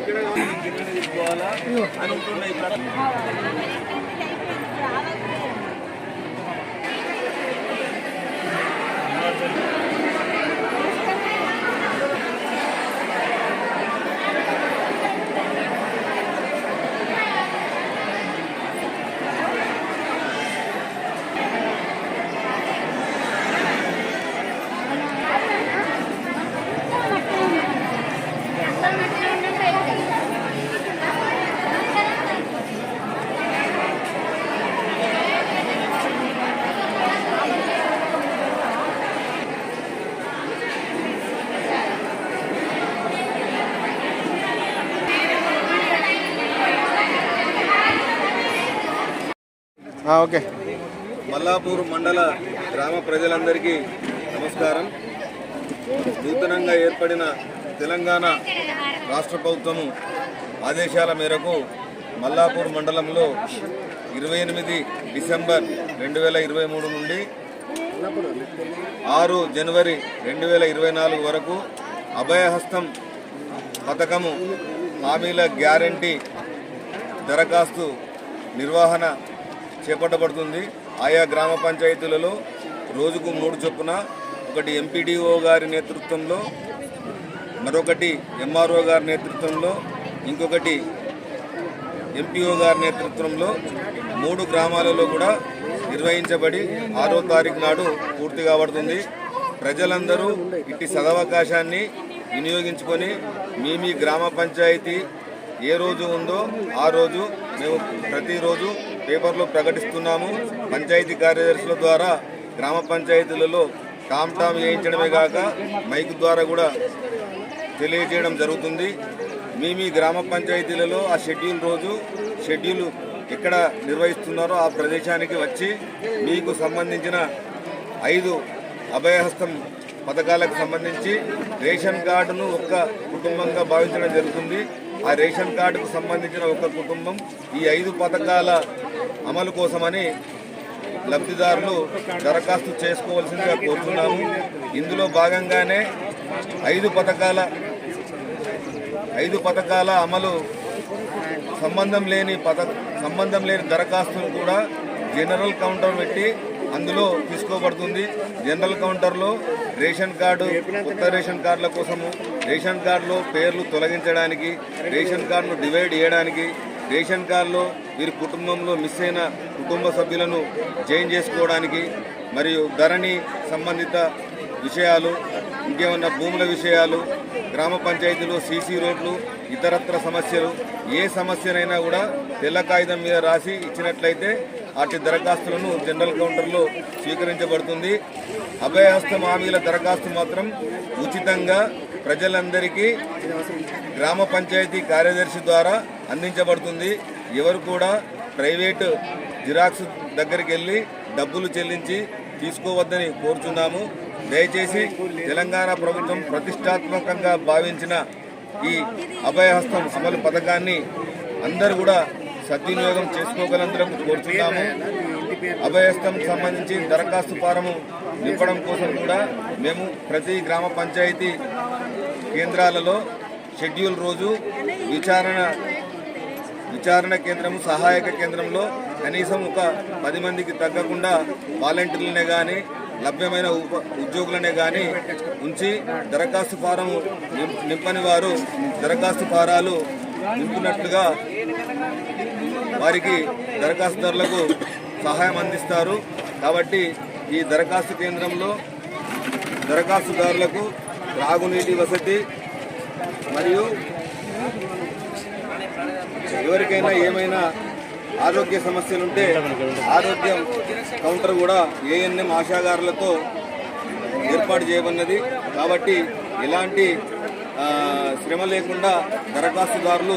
ఇక్కడ అనుకుంటున్నాయి ఓకే. మల్లాపూర్ మండల గ్రామ ప్రజలందరికీ నమస్కారం. నూతనంగా ఏర్పడిన తెలంగాణ రాష్ట్ర ప్రభుత్వము ఆదేశాల మేరకు మల్లాపూర్ మండలంలో ఇరవై ఎనిమిది డిసెంబర్ రెండు వేల ఇరవై మూడు నుండి ఆరు జనవరి రెండు వేల ఇరవై నాలుగు వరకు అభయహస్తం పథకము హామీల గ్యారంటీ దరఖాస్తు నిర్వహణ చేపట్టబడుతుంది. ఆయా గ్రామ పంచాయతీలలో రోజుకు మూడు చొప్పున ఒకటి ఎంపీడీఓ గారి నేతృత్వంలో మరొకటి ఎంఆర్ఓ గారి నేతృత్వంలో ఇంకొకటి ఎంపీఓ గారి నేతృత్వంలో మూడు గ్రామాలలో కూడా నిర్వహించబడి ఆరో తారీఖు నాడు పూర్తి కాబడుతుంది. ప్రజలందరూ ఇట్టి సదవకాశాన్ని వినియోగించుకొని మీ మీ గ్రామ పంచాయతీ ఏ రోజు ఉందో ఆ రోజు మేము ప్రతిరోజు పేపర్లో ప్రకటిస్తున్నాము. పంచాయతీ కార్యదర్శుల ద్వారా గ్రామ పంచాయతీలలో టామ్ టామ్ వేయించడమే కాక మైక్ ద్వారా కూడా తెలియజేయడం జరుగుతుంది. మీ మీ గ్రామ పంచాయతీలలో ఆ షెడ్యూల్ రోజు షెడ్యూల్ ఎక్కడ నిర్వహిస్తున్నారో ఆ ప్రదేశానికి వచ్చి మీకు సంబంధించిన ఐదు అభయహస్తం పథకాలకు సంబంధించి రేషన్ కార్డును ఒక్క కుటుంబంగా భావించడం జరుగుతుంది. ఆ రేషన్ కార్డుకు సంబంధించిన ఒక కుటుంబం ఈ ఐదు పథకాల అమలు కోసమని లబ్ధిదారులు దరఖాస్తు చేసుకోవాల్సిందిగా కోరుతున్నాము. ఇందులో భాగంగానే ఐదు పథకాల ఐదు పథకాల అమలు సంబంధం లేని పథ సంబంధం లేని దరఖాస్తును కూడా జనరల్ కౌంటర్ పెట్టి అందులో తీసుకోబడుతుంది. జనరల్ కౌంటర్లో రేషన్ కార్డు కొత్త రేషన్ కార్డుల కోసము రేషన్ కార్డులో పేర్లు తొలగించడానికి రేషన్ కార్డును డివైడ్ చేయడానికి రేషన్ కార్డులో వీరి కుటుంబంలో మిస్ అయిన కుటుంబ సభ్యులను జైన్ చేసుకోవడానికి మరియు ధరణి సంబంధిత విషయాలు ఇంకేమన్నా భూముల విషయాలు గ్రామ పంచాయతీలో సీసీ రోడ్లు ఇతరత్ర సమస్యలు ఏ సమస్యనైనా కూడా తెల్ల కాగితం మీద రాసి ఇచ్చినట్లయితే వాటి దరఖాస్తులను జనరల్ కౌంటర్లో స్వీకరించబడుతుంది. అభయహస్తం హామీల దరఖాస్తు మాత్రం ఉచితంగా ప్రజలందరికీ గ్రామ పంచాయతీ కార్యదర్శి ద్వారా అందించబడుతుంది. ఎవరు కూడా ప్రైవేటు జిరాక్స్ దగ్గరికి వెళ్ళి డబ్బులు చెల్లించి తీసుకోవద్దని కోరుచున్నాము. దయచేసి తెలంగాణ ప్రభుత్వం ప్రతిష్టాత్మకంగా భావించిన ఈ అభయహస్తం అమలు పథకాన్ని అందరూ కూడా సద్వినియోగం చేసుకోగలందరం కోరుతున్నాము అభయహస్తం సంబంధించి దరఖాస్తు ఫారము నింపడం కోసం కూడా మేము ప్రతి గ్రామ పంచాయతీ కేంద్రాలలో షెడ్యూల్ రోజు విచారణ విచారణ కేంద్రం సహాయక కేంద్రంలో కనీసం ఒక పది మందికి తగ్గకుండా వాలంటీర్లనే కానీ లభ్యమైన ఉప ఉద్యోగులనే కానీ ఉంచి దరఖాస్తు ఫారం నింపని వారు దరఖాస్తు ఫారాలు నింపినట్లుగా వారికి దరఖాస్తుదారులకు సహాయం అందిస్తారు. కాబట్టి ఈ దరఖాస్తు కేంద్రంలో దరఖాస్తుదారులకు త్రాగునీటి వసతి మరియు ఎవరికైనా ఏమైనా ఆరోగ్య సమస్యలుంటే ఆరోగ్యం కౌంటర్ కూడా ఏఎన్ఎం ఆశాగారులతో ఏర్పాటు చేయబడినది. కాబట్టి ఎలాంటి శ్రమ లేకుండా దరఖాస్తుదారులు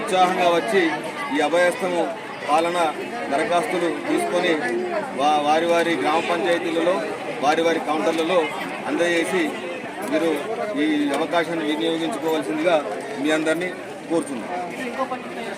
ఉత్సాహంగా వచ్చి ఈ అభయస్థము పాలన దరఖాస్తులు తీసుకొని వా వారి వారి గ్రామ పంచాయతీలలో వారి వారి కౌంటర్లలో అందజేసి మీరు ఈ అవకాశాన్ని వినియోగించుకోవాల్సిందిగా మీ అందరినీ కోరుతున్నాను